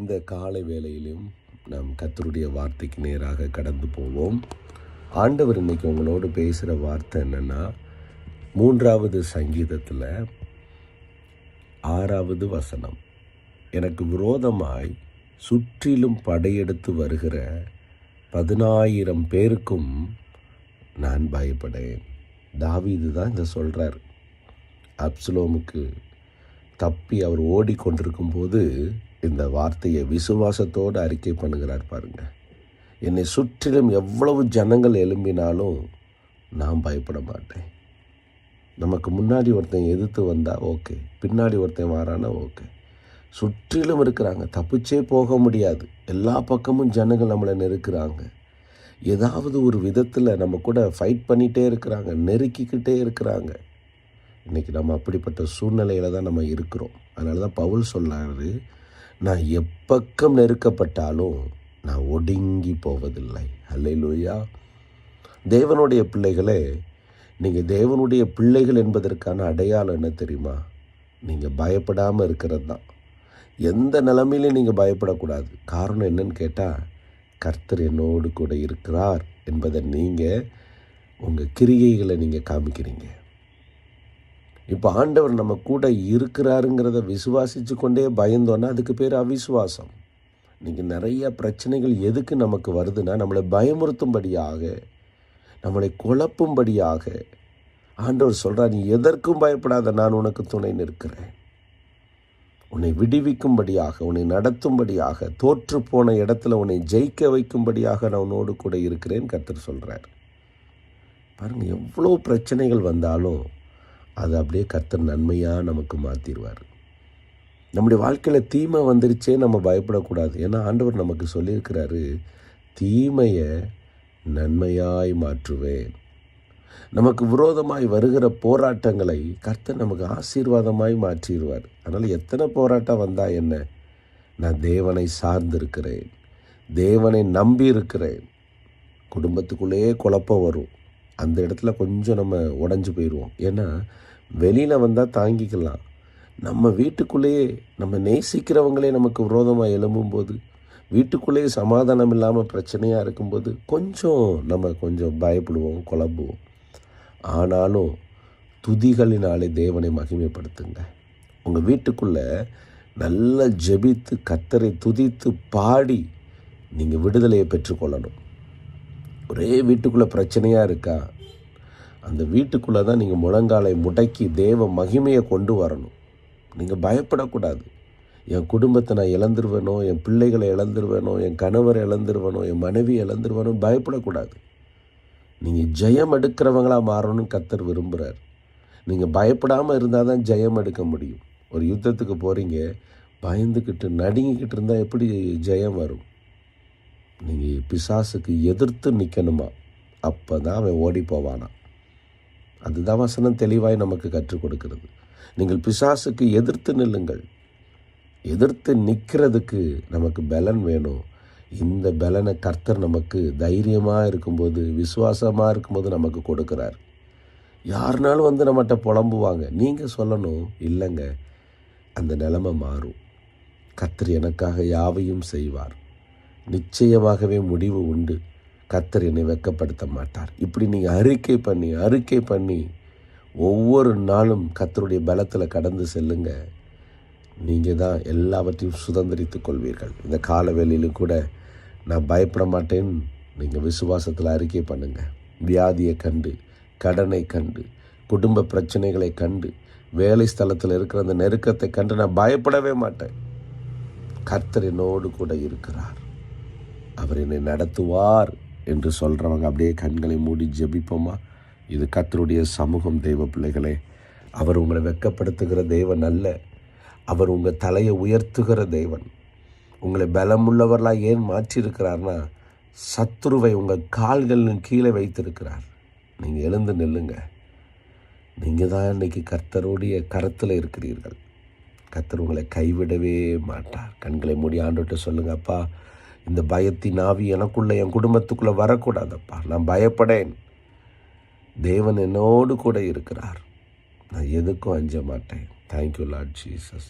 இந்த காலை வேளையிலும் நாம் கத்தருடைய வார்த்தைக்கு நேராக கடந்து போவோம். ஆண்டவர் இன்னைக்கு உங்களோடு பேசுகிற வார்த்தை என்னென்னா மூன்றாவது சங்கீதத்தில் ஆறாவது வசனம். எனக்கு விரோதமாய் சுற்றிலும் படையெடுத்து வருகிற பதினாயிரம் பேருக்கும் நான் பயப்படேன். தாவிது தான் இதை சொல்கிறார் அப்சுலோமுக்கு தப்பி அவர் ஓடிக்கொண்டிருக்கும் போது இந்த வார்த்தையை விசுவாசத்தோடு அறிக்கை பண்ணுகிறார் பாருங்க. என்னை சுற்றிலும் எவ்வளவு ஜனங்கள் எழும்பினாலும் நான் பயப்பட மாட்டேன். நமக்கு முன்னாடி ஒருத்தன் எதிர்த்து வந்தால் ஓகே பின்னாடி ஒருத்தன் வாரானா ஓகே. சுற்றிலும் இருக்கிறாங்க தப்பிச்சே போக முடியாது. எல்லா பக்கமும் ஜனங்கள் நம்மளை நெருக்கிறாங்க. ஏதாவது ஒரு விதத்தில் நம்ம கூட ஃபைட் பண்ணிகிட்டே இருக்கிறாங்க நெருக்கிக்கிட்டே இருக்கிறாங்க. இன்றைக்கி நம்ம அப்படிப்பட்ட சூழ்நிலையில் தான் நம்ம இருக்கிறோம். அதனால தான் பவுல் சொல்லாரு நான் எப்பக்கம் நெருக்கப்பட்டாலும் நான் ஒடுங்கி போவதில்லை. அல்லையிலூயா தேவனுடைய பிள்ளைகளே நீங்கள் தேவனுடைய பிள்ளைகள் என்பதற்கான அடையாளம் என்ன தெரியுமா? நீங்கள் பயப்படாமல் இருக்கிறது தான். எந்த நிலமையிலையும் நீங்கள் பயப்படக்கூடாது. காரணம் என்னன்னு கேட்டால் கர்த்தர் என்னோடு கூட இருக்கிறார் என்பதை நீங்கள் உங்கள் கிரிகைகளை நீங்கள் காமிக்கிறீங்க. இப்போ ஆண்டவர் நம்ம கூட இருக்கிறாருங்கிறத விசுவாசித்து கொண்டே பயந்தோன்னா அதுக்கு பேர் அவிசுவாசம். நீங்கள் நிறைய பிரச்சனைகள் எதுக்கு நமக்கு வருதுன்னா நம்மளை பயமுறுத்தும்படியாக நம்மளை குழப்பும்படியாக ஆண்டவர் சொல்கிறார் நீ எதற்கும் பயப்படாத நான் உனக்கு துணை நிற்கிறேன். உன்னை விடுவிக்கும்படியாக உன்னை நடத்தும்படியாக தோற்று போன இடத்துல உன்னை ஜெயிக்க வைக்கும்படியாக நான் உன்னோடு கூட இருக்கிறேன் கர்த்தர் சொல்கிறார் பாருங்கள் எவ்வளோ பிரச்சனைகள் வந்தாலும் அது அப்படியே கர்த்தர் நன்மையாக நமக்கு மாற்றிடுவார் நம்முடைய வாழ்க்கையில் தீமை வந்துருச்சே நம்ம பயப்படக்கூடாது. ஏன்னா ஆண்டவர் நமக்கு சொல்லியிருக்கிறாரு தீமையை நன்மையாய் மாற்றுவேன். நமக்கு விரோதமாய் வருகிற போராட்டங்களை கர்த்தர் நமக்கு ஆசீர்வாதமாய் மாற்றிடுவார். அதனால் எத்தனை போராட்டம் வந்தால் என்ன? நான் தேவனை சார்ந்திருக்கிறேன். தேவனை நம்பி இருக்கிறேன் குடும்பத்துக்குள்ளேயே குழப்பம் வரும். அந்த இடத்துல கொஞ்சம் நம்ம உடஞ்சி போயிடுவோம். ஏன்னா வெளியில் வந்தால் தாங்கிக்கலாம். நம்ம வீட்டுக்குள்ளேயே நம்ம நேசிக்கிறவங்களே நமக்கு விரோதமாக எழும்பும்போது வீட்டுக்குள்ளேயே சமாதானம் இல்லாமல் பிரச்சனையாக இருக்கும்போது கொஞ்சம் நம்ம கொஞ்சம் பயப்படுவோம் குழம்புவோம். ஆனாலும் துதிகளினாலே தேவனை மகிமைப்படுத்துங்க. உங்கள் வீட்டுக்குள்ளே நல்லா ஜெபித்து கத்தரை துதித்து பாடி நீங்கள் விடுதலையை பெற்றுக்கொள்ளணும். ஒரே வீட்டுக்குள்ளே பிரச்சனையாக இருக்கா? அந்த வீட்டுக்குள்ளே தான் நீங்கள் முழங்காலை முடக்கி தேவ மகிமையை கொண்டு வரணும். நீங்கள் பயப்படக்கூடாது. என் குடும்பத்தை நான் இழந்துருவேனோ என் பிள்ளைகளை இழந்துருவேனோ என் கணவரை இழந்துருவேனோ என் மனைவி இழந்துருவேனோ பயப்படக்கூடாது. நீங்கள் ஜெயம் எடுக்கிறவங்களாக மாறணும்னு கத்தர் விரும்புகிறார் நீங்கள் பயப்படாமல் இருந்தால் தான் ஜெயம் எடுக்க முடியும். ஒரு யுத்தத்துக்கு போகிறீங்க பயந்துக்கிட்டு நடுங்கிக்கிட்டு இருந்தால் எப்படி ஜெயம் வரும்? நீங்கள் பிசாசுக்கு எதிர்த்து நிற்கணுமா அப்போ தான் அவன் ஓடி போவானா? அதுதான் வசனம் தெளிவாய் நமக்கு கற்றுக் கொடுக்கிறது. நீங்கள் பிசாசுக்கு எதிர்த்து நில்லுங்கள். எதிர்த்து நிற்கிறதுக்கு நமக்கு பலன் வேணும். இந்த பலனை கர்த்தர் நமக்கு தைரியமாக இருக்கும்போது விசுவாசமாக இருக்கும்போது நமக்கு கொடுக்குறார். யாருனாலும் வந்து நம்மகிட்ட புலம்புவாங்க. நீங்கள் சொல்லணும் இல்லைங்க. அந்த நிலமை மாறும். கர்த்தர் எனக்காக யாவையும் செய்வார். நிச்சயமாகவே முடிவு உண்டு. கத்தர் என்னை வெக்கப்படுத்த மாட்டார். இப்படி நீங்கள் அறிக்கை பண்ணி அறிக்கை பண்ணி ஒவ்வொரு நாளும் கத்தருடைய பலத்தில் கடந்து செல்லுங்க. நீங்கள் தான் எல்லாவற்றையும் சுதந்திரித்து கொள்வீர்கள். இந்த கால வேலையிலும் கூட நான் பயப்பட மாட்டேன். நீங்கள் விசுவாசத்தில் அறிக்கை பண்ணுங்கள் வியாதியை கண்டு கடனை கண்டு குடும்ப பிரச்சனைகளை கண்டு வேலை ஸ்தலத்தில் இருக்கிற அந்த நெருக்கத்தை கண்டு நான் பயப்படவே மாட்டேன். கர்த்தர் என்னோடு கூட இருக்கிறார். அவர் என்னை நடத்துவார் என்று சொல்கிறவங்க அப்படியே கண்களை மூடி ஜெபிப்போமா? இது கத்தருடைய சமூகம் தெய்வ பிள்ளைகளே. அவர் உங்களை வெக்கப்படுத்துகிற தெய்வன் அல்ல. அவர் உங்கள் தலையை உயர்த்துகிற தெய்வன் உங்களை பலமுள்ளவர்களாக ஏன் மாற்றியிருக்கிறார்னா சத்துருவை உங்கள் கால்களின் கீழே வைத்திருக்கிறார். நீங்கள் எழுந்து நில்லுங்க. நீங்கள் தான் இன்னைக்கு கர்த்தருடைய கரத்தில் இருக்கிறீர்கள். கர்த்தர் உங்களை கைவிடவே மாட்டார். கண்களை மூடி ஆண்டுகிட்ட சொல்லுங்க அப்பா இந்த பயத்தின் ஆவி எனக்குள்ளே என் குடும்பத்துக்குள்ளே வரக்கூடாதப்பா. நான் பயப்படேன். தேவன் என்னோடு கூட இருக்கிறார். நான் எதுக்கும் அஞ்ச மாட்டேன். Thank you Lord Jesus